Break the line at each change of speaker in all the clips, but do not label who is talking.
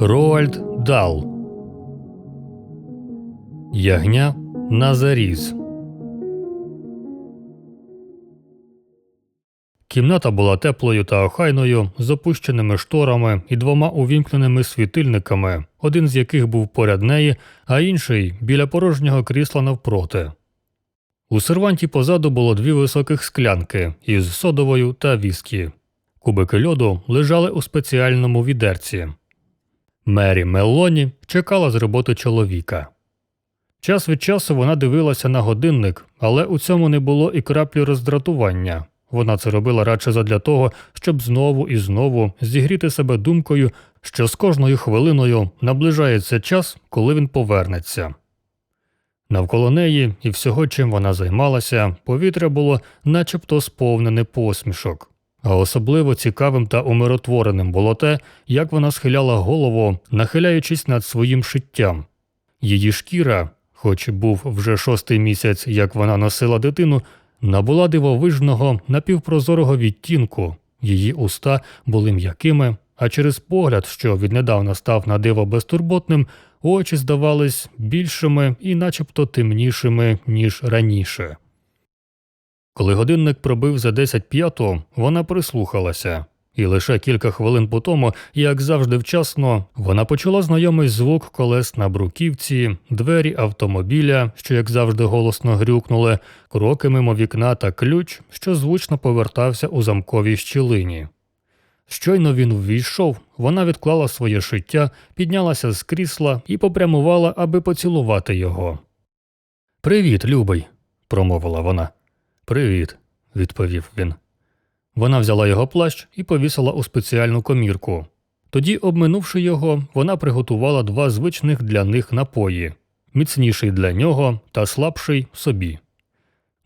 Роальд Дал Ягня на заріз. Кімната була теплою та охайною, з опущеними шторами і двома увімкненими світильниками, один з яких був поряд неї, а інший біля порожнього крісла навпроти. У серванті позаду було дві високих склянки із содовою та віскі. Кубики льоду лежали у спеціальному відерці. Мері Мелоні чекала з роботи чоловіка. Час від часу вона дивилася на годинник, але у цьому не було і краплі роздратування. Вона це робила радше задля того, щоб знову і знову зігріти себе думкою, що з кожною хвилиною наближається час, коли він повернеться. Навколо неї і всього, чим вона займалася, повітря було начебто сповнене посмішок. А особливо цікавим та умиротвореним було те, як вона схиляла голову, нахиляючись над своїм шиттям. Її шкіра, хоч був вже шостий місяць, як вона носила дитину, набула дивовижного напівпрозорого відтінку, її уста були м'якими, а через погляд, що віднедавна став на диво безтурботним, очі здавались більшими і начебто темнішими, ніж раніше. Коли годинник пробив за 10 п'яту, вона прислухалася, і лише кілька хвилин по тому, як завжди вчасно, вона почула знайомий звук колес на бруківці, двері автомобіля, що, як завжди, голосно грюкнули, кроки мимо вікна та ключ, що звучно повертався у замковій щілині. Щойно він ввійшов, вона відклала своє шиття, піднялася з крісла і попрямувала, аби поцілувати його. Привіт, любий, промовила вона. Привіт, відповів він. Вона взяла його плащ і повісила у спеціальну комірку. Тоді, обминувши його, вона приготувала два звичних для них напої міцніший для нього та слабший собі.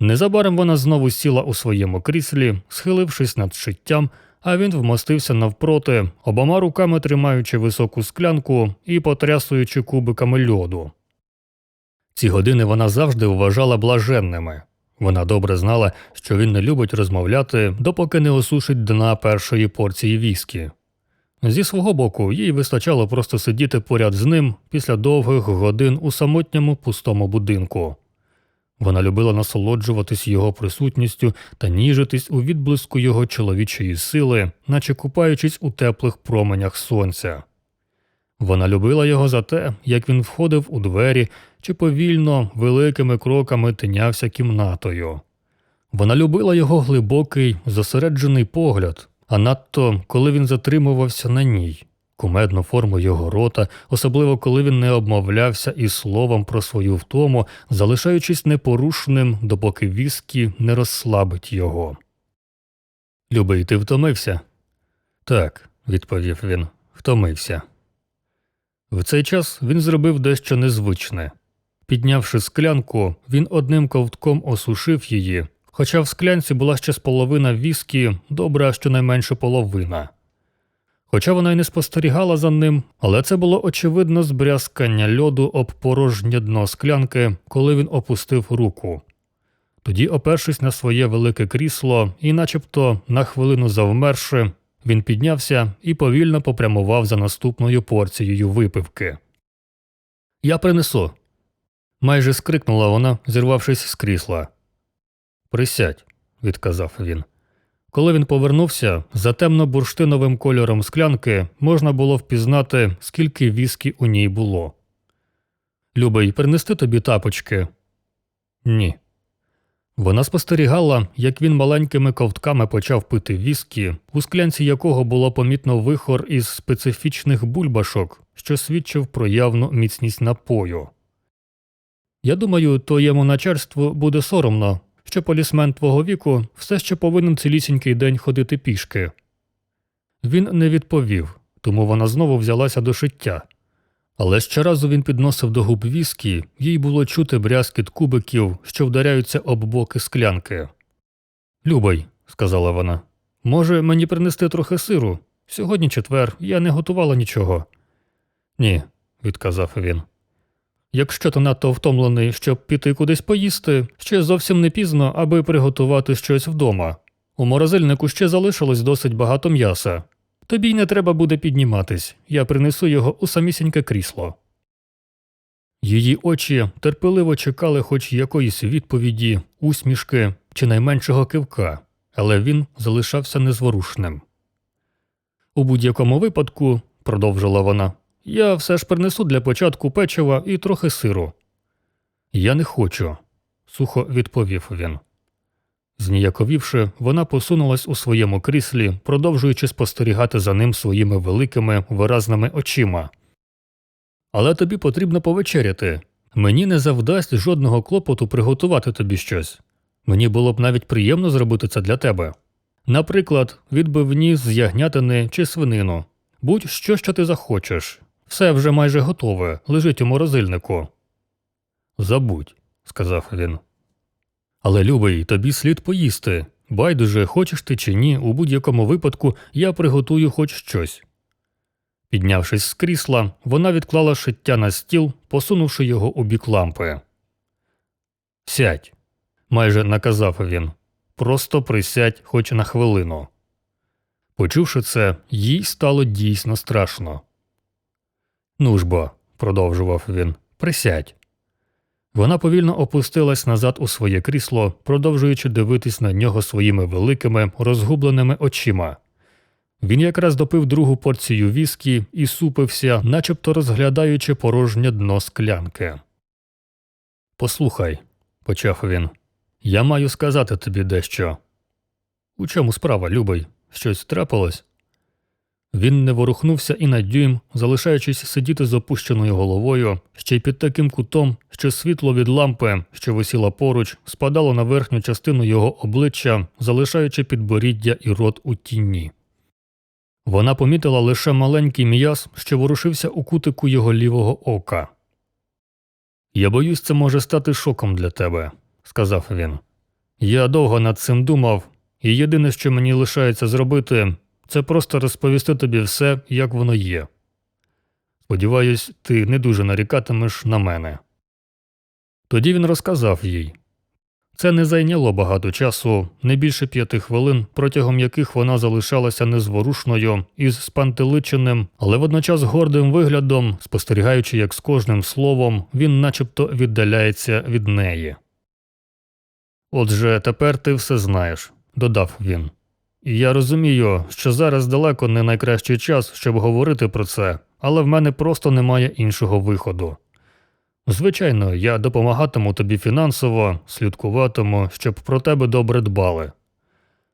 Незабаром вона знову сіла у своєму кріслі, схилившись над шиттям, а він вмостився навпроти, обома руками тримаючи високу склянку і потрясуючи кубиками льоду. Ці години вона завжди вважала блаженними. Вона добре знала, що він не любить розмовляти, допоки не осушить дна першої порції віскі. Зі свого боку, їй вистачало просто сидіти поряд з ним після довгих годин у самотньому пустому будинку. Вона любила насолоджуватись його присутністю та ніжитись у відблиску його чоловічої сили, наче купаючись у теплих променях сонця. Вона любила його за те, як він входив у двері чи повільно, великими кроками тинявся кімнатою. Вона любила його глибокий, зосереджений погляд, а надто коли він затримувався на ній, кумедну форму його рота, особливо коли він не обмовлявся і словом про свою втому, залишаючись непорушним, допоки віскі не розслабить його. Любий, ти втомився? Так, відповів він, втомився. В цей час він зробив дещо незвичне. Піднявши склянку, він одним ковтком осушив її, хоча в склянці була ще з половина віскі, добра щонайменше половина. Хоча вона й не спостерігала за ним, але це було очевидно збрязкання льоду об порожнє дно склянки, коли він опустив руку. Тоді, опершись на своє велике крісло і, начебто, на хвилину завмерши, він піднявся і повільно попрямував за наступною порцією випивки. Я принесу. майже скрикнула вона, зірвавшись з крісла. Присядь, відказав він. Коли він повернувся, за темно-бурштиновим кольором склянки можна було впізнати, скільки віскі у ній було. Любий, принести тобі тапочки? Ні. Вона спостерігала, як він маленькими ковтками почав пити віскі, у склянці якого було помітно вихор із специфічних бульбашок, що свідчив про явну міцність напою. Я думаю, твоєму начальству буде соромно, що полісмен твого віку все ще повинен цілісінький день ходити пішки. Він не відповів, тому вона знову взялася до шиття. Але щоразу він підносив до губ віскі, їй було чути брязкіт кубиків, що вдаряються об боки склянки. Любий, сказала вона, може мені принести трохи сиру? Сьогодні четвер, я не готувала нічого. Ні, відказав він. Якщо ти надто втомлений, щоб піти кудись поїсти, ще зовсім не пізно, аби приготувати щось вдома. У морозильнику ще залишилось досить багато м'яса. Тобі й не треба буде підніматись, я принесу його у самісіньке крісло. Її очі терпеливо чекали хоч якоїсь відповіді, усмішки чи найменшого кивка, але він залишався незворушним. У будь-якому випадку, продовжила вона, я все ж принесу для початку печива і трохи сиру. Я не хочу, сухо відповів він. Зніяковівши, вона посунулась у своєму кріслі, продовжуючи спостерігати за ним своїми великими виразними очима. Але тобі потрібно повечеряти. Мені не завдасть жодного клопоту приготувати тобі щось. Мені було б навіть приємно зробити це для тебе. Наприклад, відбивні з ягнятини чи свинину. Будь-що, що ти захочеш. Все вже майже готове, лежить у морозильнику. Забудь, сказав він. Але, любий, тобі слід поїсти. Байдуже, хочеш ти чи ні, у будь-якому випадку я приготую хоч щось. Піднявшись з крісла, вона відклала шиття на стіл, посунувши його у бік лампи. Сядь, майже наказав він. Просто присядь хоч на хвилину. Почувши це, їй стало дійсно страшно. Ну ж бо, продовжував він, присядь. Вона повільно опустилась назад у своє крісло, продовжуючи дивитись на нього своїми великими, розгубленими очима. Він якраз допив другу порцію віскі і супився, начебто розглядаючи порожнє дно склянки. Послухай, почав він, я маю сказати тобі дещо. У чому справа, любий? Щось трапилось? Він не ворухнувся і на дюйм, залишаючись сидіти з опущеною головою, ще й під таким кутом, що світло від лампи, що висіла поруч, спадало на верхню частину його обличчя, залишаючи підборіддя і рот у тіні. Вона помітила лише маленький м'яз, що ворушився у кутику його лівого ока. Я боюсь, це може стати шоком для тебе, сказав він. Я довго над цим думав, і єдине, що мені лишається зробити, це просто розповісти тобі все, як воно є. Сподіваюсь, ти не дуже нарікатимеш на мене. Тоді він розказав їй. Це не зайняло багато часу, не більше п'яти хвилин, протягом яких вона залишалася незворушною із спантеличеним, але водночас гордим виглядом, спостерігаючи, як з кожним словом він начебто віддаляється від неї. Отже, тепер ти все знаєш, додав він. Я розумію, що зараз далеко не найкращий час, щоб говорити про це, але в мене просто немає іншого виходу. Звичайно, я допомагатиму тобі фінансово, слідкуватиму, щоб про тебе добре дбали.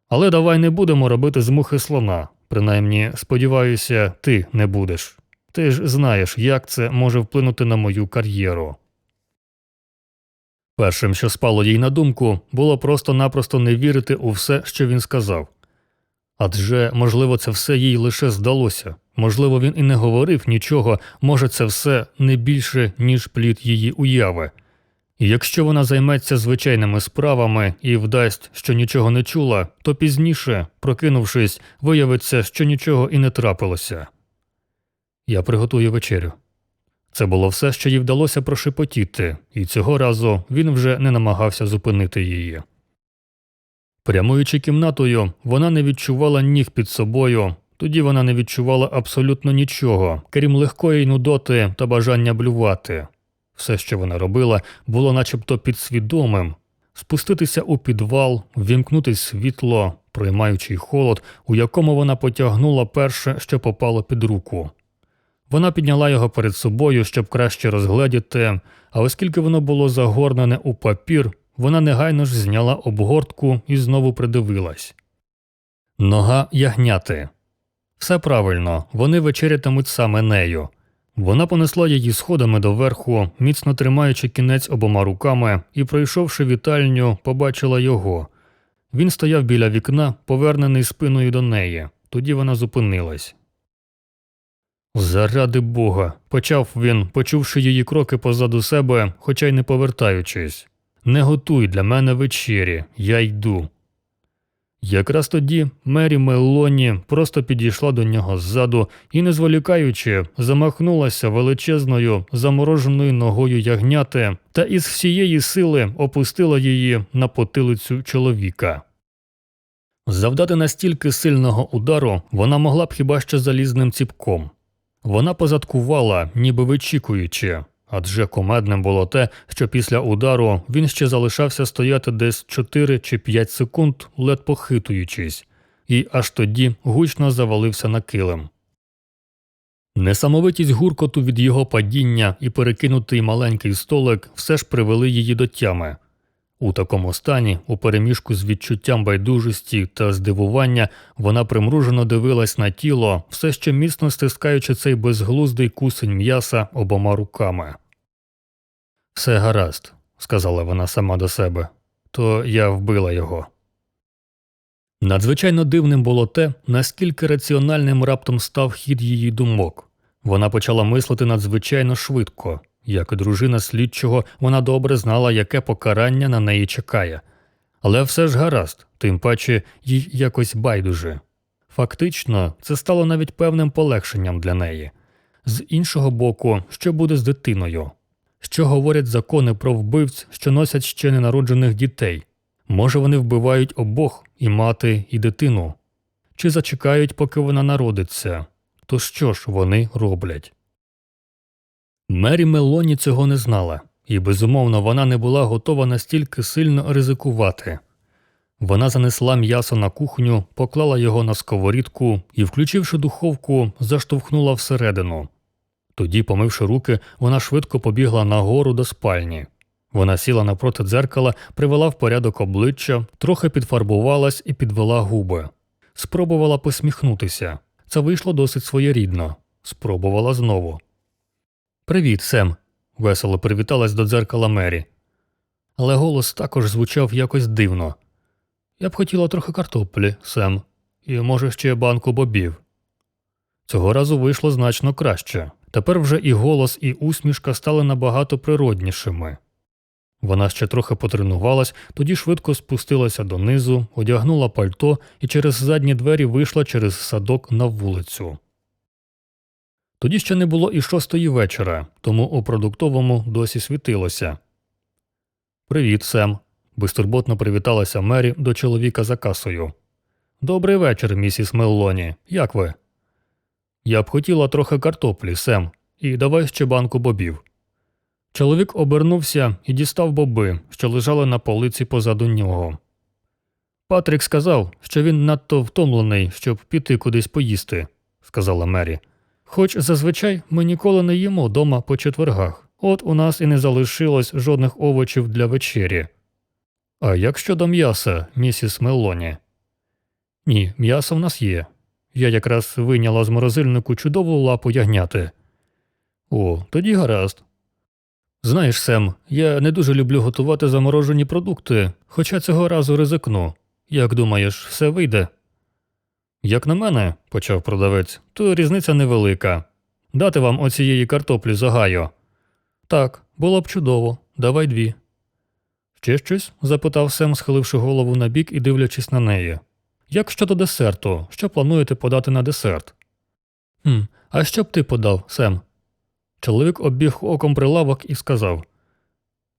Але давай не будемо робити з мухи слона, принаймні, сподіваюся, ти не будеш. Ти ж знаєш, як це може вплинути на мою кар'єру. Першим, що спало їй на думку, було просто-напросто не вірити у все, що він сказав. Адже, можливо, це все їй лише здалося, можливо, він і не говорив нічого, може, це все не більше, ніж плід її уяви. І якщо вона займеться звичайними справами і вдасть, що нічого не чула, то пізніше, прокинувшись, виявиться, що нічого і не трапилося. Я приготую вечерю. Це було все, що їй вдалося прошепотіти, і цього разу він вже не намагався зупинити її. Прямуючи кімнатою, вона не відчувала ніг під собою, тоді вона не відчувала абсолютно нічого, крім легкої нудоти та бажання блювати. Все, що вона робила, було начебто підсвідомим спуститися у підвал, ввімкнути світло, приймаючи холод, у якому вона потягнула перше, що попало під руку. Вона підняла його перед собою, щоб краще розгледіти, а оскільки воно було загорнене у папір, вона негайно ж зняла обгортку і знову придивилась. Нога ягняти. Все правильно, вони вечерятимуть саме нею. Вона понесла її сходами доверху, міцно тримаючи кінець обома руками, і, пройшовши вітальню, побачила його. Він стояв біля вікна, повернений спиною до неї. Тоді вона зупинилась. Заради бога, почав він, почувши її кроки позаду себе, хоча й не повертаючись. Не готуй для мене вечері, я йду. Якраз тоді Мері Мелоні просто підійшла до нього ззаду і, не зволікаючи, замахнулася величезною замороженою ногою ягняти та із всієї сили опустила її на потилицю чоловіка. Завдати настільки сильного удару вона могла б хіба що залізним ціпком. Вона позадкувала, ніби вичікуючи, адже комедним було те, що після удару він ще залишався стояти десь 4 чи 5 секунд, лед похитуючись, і аж тоді гучно завалився на килим. Несамовитість гуркоту від його падіння і перекинутий маленький столик все ж привели її до тями. У такому стані, у переміжку з відчуттям байдужості та здивування, вона примружено дивилась на тіло, все ще міцно стискаючи цей безглуздий кусень м'яса обома руками. Все гаразд, сказала вона сама до себе, то я вбила його. Надзвичайно дивним було те, наскільки раціональним раптом став хід її думок. Вона почала мислити надзвичайно швидко. Як і дружина слідчого, вона добре знала, яке покарання на неї чекає. Але все ж гаразд, тим паче їй якось байдуже. Фактично, це стало навіть певним полегшенням для неї. З іншого боку, що буде з дитиною? Що говорять закони про вбивць, що носять ще ненароджених дітей? Може, вони вбивають обох і мати, і дитину? Чи зачекають, поки вона народиться? То що ж вони роблять? Мері Мелоні цього не знала, і безумовно вона не була готова настільки сильно ризикувати. Вона занесла м'ясо на кухню, поклала його на сковорідку і, включивши духовку, заштовхнула всередину. Тоді, помивши руки, вона швидко побігла нагору до спальні. Вона сіла напроти дзеркала, привела в порядок обличчя, трохи підфарбувалась і підвела губи. Спробувала посміхнутися. Це вийшло досить своєрідно. Спробувала знову. Привіт, Сем. весело привіталась до дзеркала Мері. Але голос також звучав якось дивно. Я б хотіла трохи картоплі, Сем, і, може, ще банку бобів. Цього разу вийшло значно краще. Тепер вже і голос, і усмішка стали набагато природнішими. Вона ще трохи потренувалась, тоді швидко спустилася донизу, одягнула пальто і через задні двері вийшла через садок на вулицю. Тоді ще не було і шостої вечора, тому у продуктовому досі світилося. Привіт, Сем. безтурботно привіталася Мері до чоловіка за касою. Добрий вечір, місіс Меллоні. Як ви? Я б хотіла трохи картоплі, Сем, і давай ще банку бобів. Чоловік обернувся і дістав боби, що лежали на полиці позаду нього. Патрік сказав, що він надто втомлений, щоб піти кудись поїсти, сказала Мері. Хоч зазвичай ми ніколи не їмо дома по четвергах, от у нас і не залишилось жодних овочів для вечері. А як щодо м'яса, місіс Мелоні? Ні, м'ясо в нас є. Я якраз вийняла з морозильнику чудову лапу ягняти. О, тоді гаразд. Знаєш, Сем, я не дуже люблю готувати заморожені продукти, хоча цього разу ризикну. Як думаєш, все вийде? Як на мене, почав продавець, то різниця невелика. Дати вам оцієї картоплі з Огайо?» Так, було б чудово, давай дві. Ще щось? запитав Сем, схиливши голову на бік і дивлячись на неї. Як щодо десерту, що плануєте подати на десерт? «Хм, А що б ти подав, Сем? Чоловік обіг оком прилавок і сказав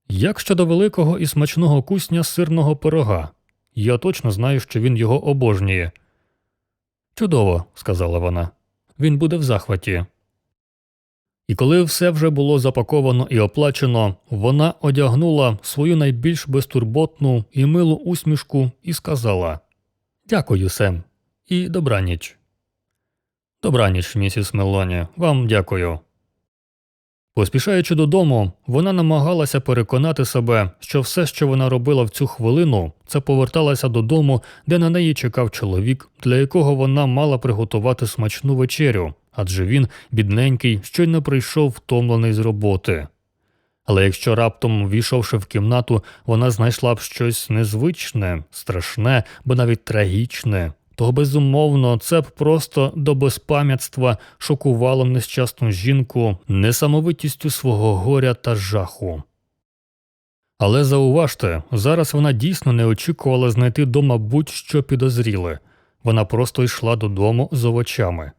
Як щодо великого і смачного кусня сирного пирога? Я точно знаю, що він його обожнює. Чудово, сказала вона. Він буде в захваті. І коли все вже було запаковано і оплачено, вона одягнула свою найбільш безтурботну і милу усмішку і сказала Дякую, Сем, і добраніч. Добраніч, місіс Мелоні, вам дякую. Поспішаючи додому, вона намагалася переконати себе, що все, що вона робила в цю хвилину, це поверталася додому, де на неї чекав чоловік, для якого вона мала приготувати смачну вечерю, адже він, бідненький, щойно прийшов втомлений з роботи. Але якщо раптом, війшовши в кімнату, вона знайшла б щось незвичне, страшне, бо навіть трагічне, то безумовно це б просто до безпам'ятства шокувало нещасну жінку несамовитістю свого горя та жаху. Але зауважте, зараз вона дійсно не очікувала знайти дома будь-що підозріле вона просто йшла додому з овочами.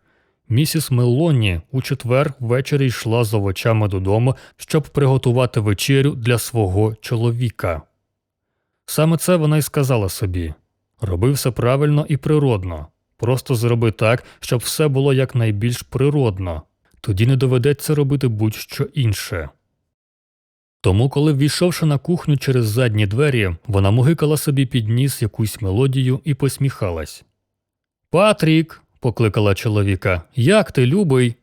Місіс Мелоні у четвер ввечері йшла з овочами додому, щоб приготувати вечерю для свого чоловіка. Саме це вона й сказала собі Роби все правильно і природно. Просто зроби так, щоб все було якнайбільш природно. Тоді не доведеться робити будь-що інше. Тому, коли ввійшовши на кухню через задні двері, вона мугикала собі під ніс якусь мелодію і посміхалась. Патрік. покликала чоловіка. Як ти, любий?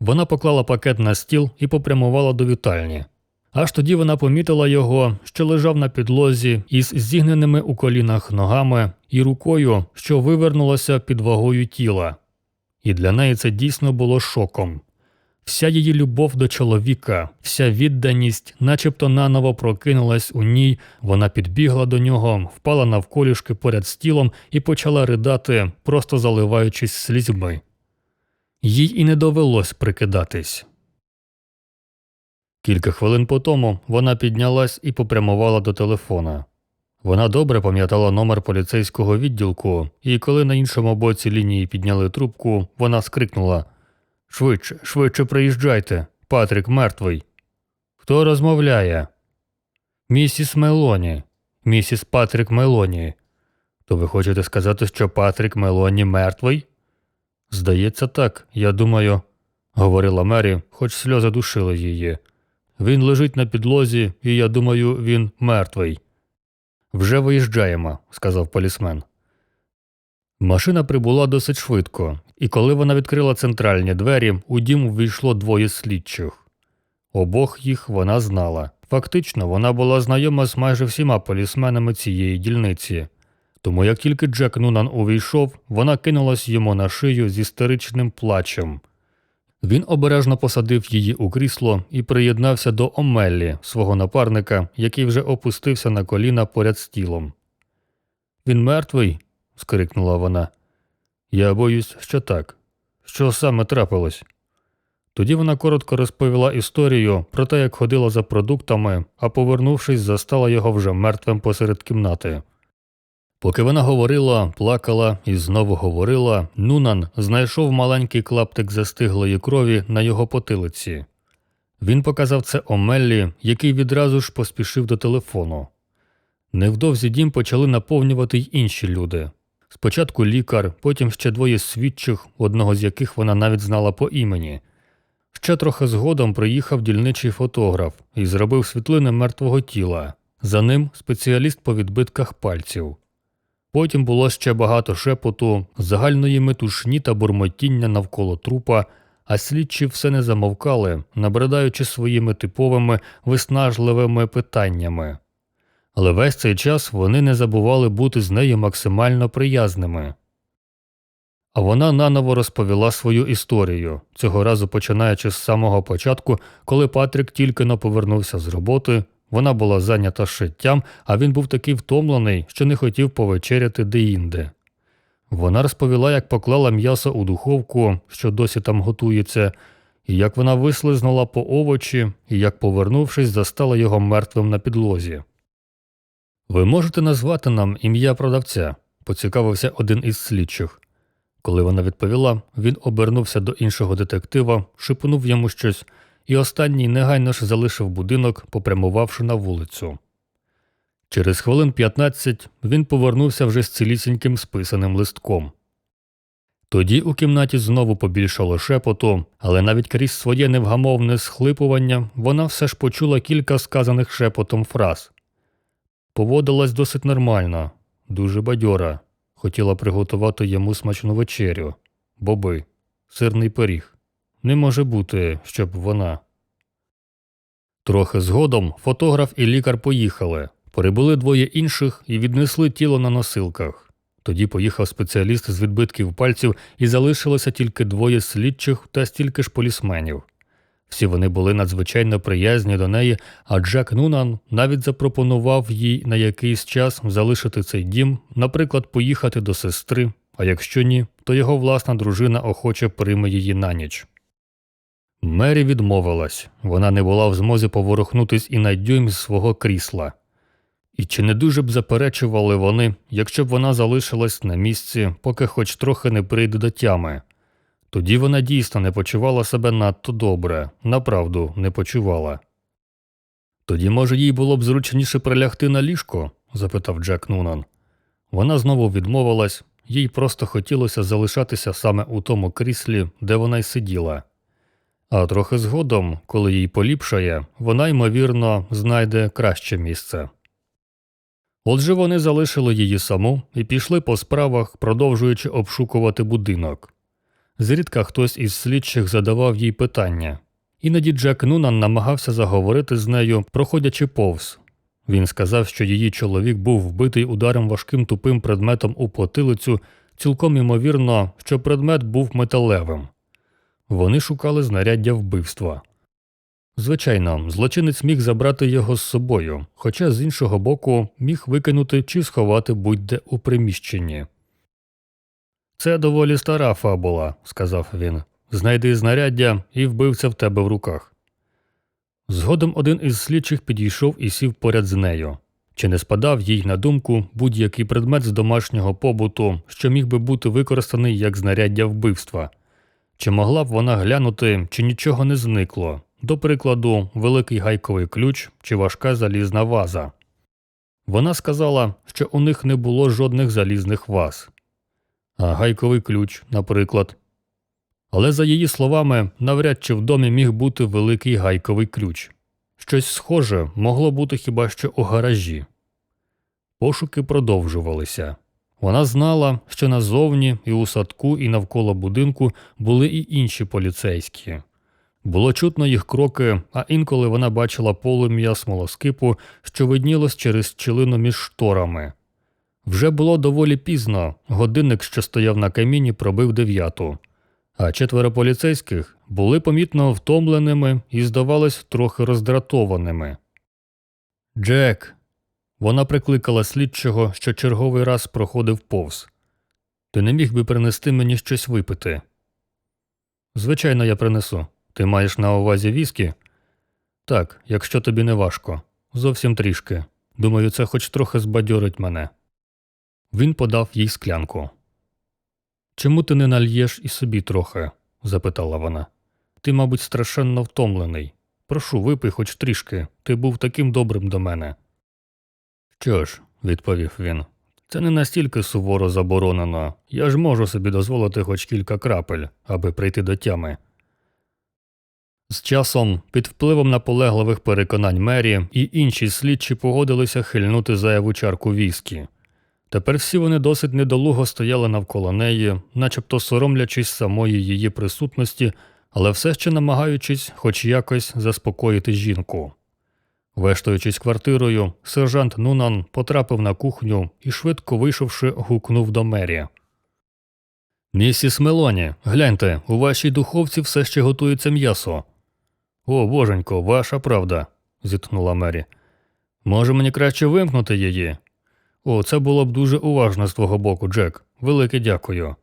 Вона поклала пакет на стіл і попрямувала до вітальні. Аж тоді вона помітила його, що лежав на підлозі із зігненими у колінах ногами і рукою, що вивернулася під вагою тіла. І для неї це дійсно було шоком. Вся її любов до чоловіка, вся відданість, начебто наново прокинулась у ній, вона підбігла до нього, впала навколішки поряд з тілом і почала ридати, просто заливаючись слізьми. Їй і не довелось прикидатись. Кілька хвилин по тому вона піднялась і попрямувала до телефона. Вона добре пам'ятала номер поліцейського відділку, і коли на іншому боці лінії підняли трубку, вона скрикнула Швидше, швидше приїжджайте. Патрік мертвий. Хто розмовляє? Місіс Мелоні. Місіс Патрік Мелоні. То ви хочете сказати, що Патрік Мелоні мертвий? Здається, так, я думаю, говорила Мері, хоч сльози душили її. Він лежить на підлозі, і я думаю, він мертвий. Вже виїжджаємо, сказав полісмен. Машина прибула досить швидко, і коли вона відкрила центральні двері, у дім увійшло двоє слідчих. Обох їх вона знала. Фактично, вона була знайома з майже всіма полісменами цієї дільниці. Тому як тільки Джек Нунан увійшов, вона кинулась йому на шию з істеричним плачем. Він обережно посадив її у крісло і приєднався до Омеллі, свого напарника, який вже опустився на коліна поряд з тілом. Він мертвий? скрикнула вона. Я боюсь, що так. Що саме трапилось? Тоді вона коротко розповіла історію про те, як ходила за продуктами, а повернувшись, застала його вже мертвим посеред кімнати. Поки вона говорила, плакала і знову говорила, Нунан знайшов маленький клаптик застиглої крові на його потилиці. Він показав це Омеллі, який відразу ж поспішив до телефону. Невдовзі дім почали наповнювати й інші люди. Спочатку лікар, потім ще двоє свідчих, одного з яких вона навіть знала по імені. Ще трохи згодом приїхав дільничий фотограф і зробив світлини мертвого тіла. За ним спеціаліст по відбитках пальців. Потім було ще багато шепоту, загальної метушні та бурмотіння навколо трупа, а слідчі все не замовкали, набридаючи своїми типовими виснажливими питаннями. Але весь цей час вони не забували бути з нею максимально приязними. А вона наново розповіла свою історію, цього разу починаючи з самого початку, коли Патрік тільки но повернувся з роботи, вона була зайнята шиттям, а він був такий втомлений, що не хотів повечеряти деінде. Вона розповіла, як поклала м'ясо у духовку, що досі там готується, і як вона вислизнула по овочі, і як, повернувшись, застала його мертвим на підлозі. Ви можете назвати нам ім'я продавця? поцікавився один із слідчих. Коли вона відповіла, він обернувся до іншого детектива, шипнув йому щось, і останній негайно ж залишив будинок, попрямувавши на вулицю. Через хвилин 15 він повернувся вже з цілісіньким списаним листком. Тоді у кімнаті знову побільшало шепоту, але навіть крізь своє невгамовне схлипування вона все ж почула кілька сказаних шепотом фраз. Поводилась досить нормально, дуже бадьора. Хотіла приготувати йому смачну вечерю, боби, сирний пиріг. Не може бути, щоб вона. Трохи згодом фотограф і лікар поїхали. Прибули двоє інших і віднесли тіло на носилках. Тоді поїхав спеціаліст з відбитків пальців і залишилося тільки двоє слідчих та стільки ж полісменів. Всі вони були надзвичайно приязні до неї, а Джек Нунан навіть запропонував їй на якийсь час залишити цей дім, наприклад, поїхати до сестри, а якщо ні, то його власна дружина охоче прийме її на ніч. Мері відмовилась вона не була в змозі поворухнутись і на дюйм з свого крісла. І чи не дуже б заперечували вони, якщо б вона залишилась на місці, поки хоч трохи не прийде до тями. Тоді вона дійсно не почувала себе надто добре, направду не почувала. Тоді, може, їй було б зручніше прилягти на ліжко? запитав Джек Нунан. Вона знову відмовилась, їй просто хотілося залишатися саме у тому кріслі, де вона й сиділа. А трохи згодом, коли їй поліпшає, вона, ймовірно, знайде краще місце. Отже, вони залишили її саму і пішли по справах, продовжуючи обшукувати будинок. Зрідка хтось із слідчих задавав їй питання. Іноді Джек Нунан намагався заговорити з нею, проходячи повз. Він сказав, що її чоловік був вбитий ударом важким тупим предметом у потилицю, цілком імовірно, що предмет був металевим. Вони шукали знаряддя вбивства. Звичайно, злочинець міг забрати його з собою, хоча з іншого боку міг викинути чи сховати будь-де у приміщенні. Це доволі стара фабула, сказав він. Знайди знаряддя і вбивця в тебе в руках. Згодом один із слідчих підійшов і сів поряд з нею. Чи не спадав їй на думку будь-який предмет з домашнього побуту, що міг би бути використаний як знаряддя вбивства? Чи могла б вона глянути, чи нічого не зникло, до прикладу, великий гайковий ключ чи важка залізна ваза? Вона сказала, що у них не було жодних залізних ваз. А гайковий ключ, наприклад. Але за її словами, навряд чи в домі міг бути великий гайковий ключ. Щось схоже могло бути хіба що у гаражі. Пошуки продовжувалися. Вона знала, що назовні і у садку, і навколо будинку були і інші поліцейські. Було чутно їх кроки, а інколи вона бачила полум'я смолоскипу, що виднілось через щілину між шторами. Вже було доволі пізно, годинник, що стояв на каміні, пробив дев'яту, а четверо поліцейських були помітно втомленими і, здавалось, трохи роздратованими. Джек. Вона прикликала слідчого, що черговий раз проходив повз. Ти не міг би принести мені щось випити? Звичайно, я принесу. Ти маєш на увазі віскі? Так, якщо тобі не важко. Зовсім трішки. Думаю, це хоч трохи збадьорить мене. Він подав їй склянку. Чому ти не нальєш і собі трохи? запитала вона. Ти, мабуть, страшенно втомлений. Прошу, випий хоч трішки. Ти був таким добрим до мене. Що ж, відповів він, це не настільки суворо заборонено. Я ж можу собі дозволити хоч кілька крапель, аби прийти до тями. З часом, під впливом наполегливих переконань Мері і інші слідчі погодилися хильнути заяву чарку віскі. Тепер всі вони досить недолуго стояли навколо неї, начебто соромлячись самої її присутності, але все ще намагаючись хоч якось заспокоїти жінку. Вештуючись квартирою, сержант Нунан потрапив на кухню і, швидко вийшовши, гукнув до Мері. Місіс Мелоні, гляньте, у вашій духовці все ще готується м'ясо. О, боженько, ваша правда, зітхнула Мері. Може, мені краще вимкнути її? О, це було б дуже уважно з твого боку, Джек. Велике дякую.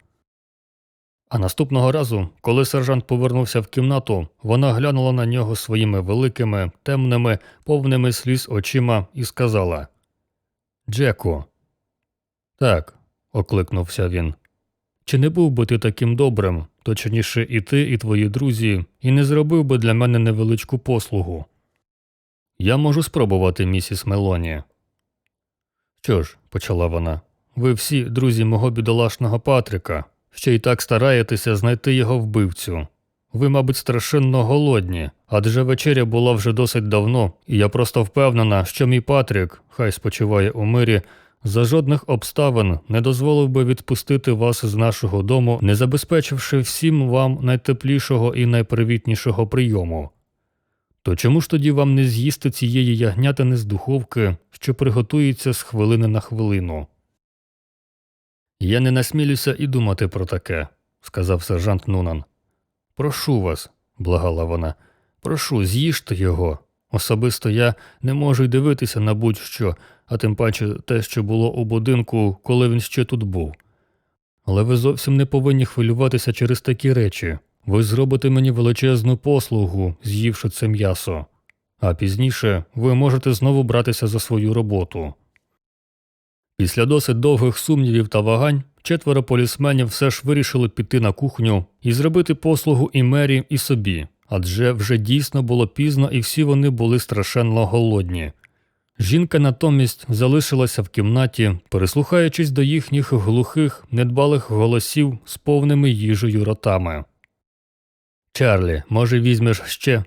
А наступного разу, коли сержант повернувся в кімнату, вона глянула на нього своїми великими, темними, повними сліз очима і сказала Джеку. Так, окликнувся він. Чи не був би ти таким добрим, точніше і ти, і твої друзі, і не зробив би для мене невеличку послугу? Я можу спробувати, місіс Мелоні. Що ж, почала вона, ви всі друзі мого бідолашного Патрика, ще й так стараєтеся знайти його вбивцю. Ви, мабуть, страшенно голодні, адже вечеря була вже досить давно, і я просто впевнена, що мій Патрік, хай спочиває у мирі, за жодних обставин не дозволив би відпустити вас з нашого дому, не забезпечивши всім вам найтеплішого і найпривітнішого прийому. То чому ж тоді вам не з'їсти цієї ягнятини з духовки, що приготується з хвилини на хвилину? Я не насмілюся і думати про таке, сказав сержант Нунан. Прошу вас, благала вона, прошу, з'їжте його. Особисто я не можу й дивитися на будь-що, а тим паче те, що було у будинку, коли він ще тут був. Але ви зовсім не повинні хвилюватися через такі речі. Ви зробите мені величезну послугу, з'ївши це м'ясо, а пізніше ви можете знову братися за свою роботу. Після досить довгих сумнівів та вагань четверо полісменів все ж вирішили піти на кухню і зробити послугу і мері, і собі, адже вже дійсно було пізно і всі вони були страшенно голодні. Жінка натомість залишилася в кімнаті, прислухаючись до їхніх глухих, недбалих голосів з повними їжею ротами. Чарлі, може, візьмеш ще?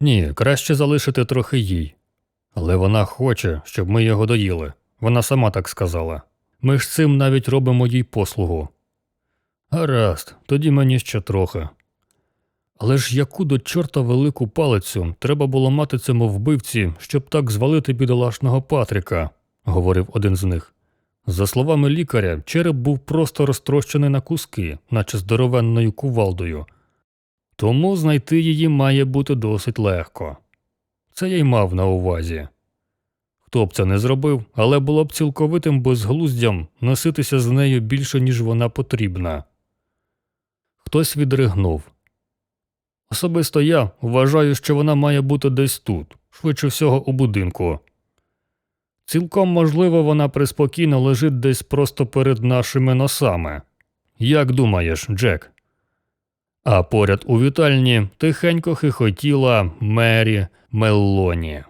Ні, краще залишити трохи їй. Але вона хоче, щоб ми його доїли. Вона сама так сказала. Ми ж цим навіть робимо їй послугу. Гаразд, тоді мені ще трохи. Але ж яку до чорта велику палицю треба було мати цьому вбивці, щоб так звалити бідолашного Патріка, говорив один з них. За словами лікаря, череп був просто розтрощений на куски, наче здоровенною кувалдою. Тому знайти її має бути досить легко. Це я й мав на увазі. Хто б це не зробив, але було б цілковитим безглуздям носитися з нею більше, ніж вона потрібна. Хтось відригнув. Особисто я вважаю, що вона має бути десь тут, швидше всього у будинку. Цілком можливо, вона приспокійно лежить десь просто перед нашими носами. Як думаєш, Джек? А поряд у вітальні тихенько хихотіла Мері Меллоні.